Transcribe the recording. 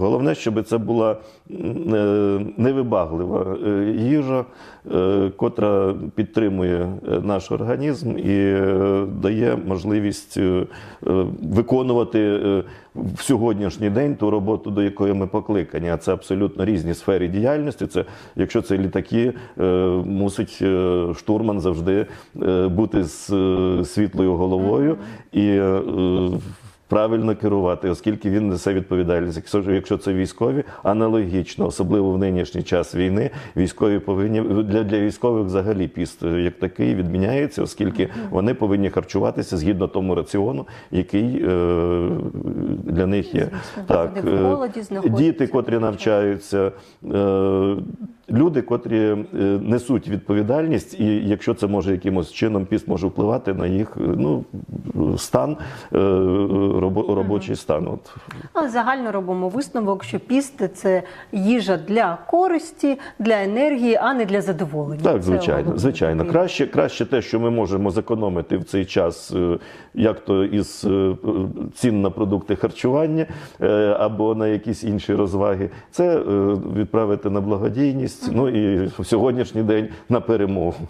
Головне, щоб це була е, невибаглива е, їжа, е, котра підтримує наш організм і дає можливість виконувати в сьогоднішній день ту роботу, до якої ми покликані. А це абсолютно різні сфери діяльності. Це якщо це літаки, мусить штурман завжди бути з світлою головою і. Правильно керувати, оскільки він несе відповідальність. Якщо, це військові, аналогічно, особливо в нинішній час війни, військові повинні для, для військових взагалі піст е, як такий відміняється, оскільки вони повинні харчуватися згідно тому раціону, який е, для них є. Так, е, діти, котрі навчаються. е, Люди, котрі е, несуть відповідальність, і якщо це може якимось чином піст може впливати на їх е, ну, стан, е, робочий стан. От Але загально робимо висновок, що піст це їжа для користі, для енергії, а не для задоволення. Так, звичайно, звичайно. Краще, краще те, що ми можемо зекономити в цей час, як то із цін на продукти харчування або на якісь інші розваги, це відправити на благодійність. Ну і в сьогоднішній день на перемогу.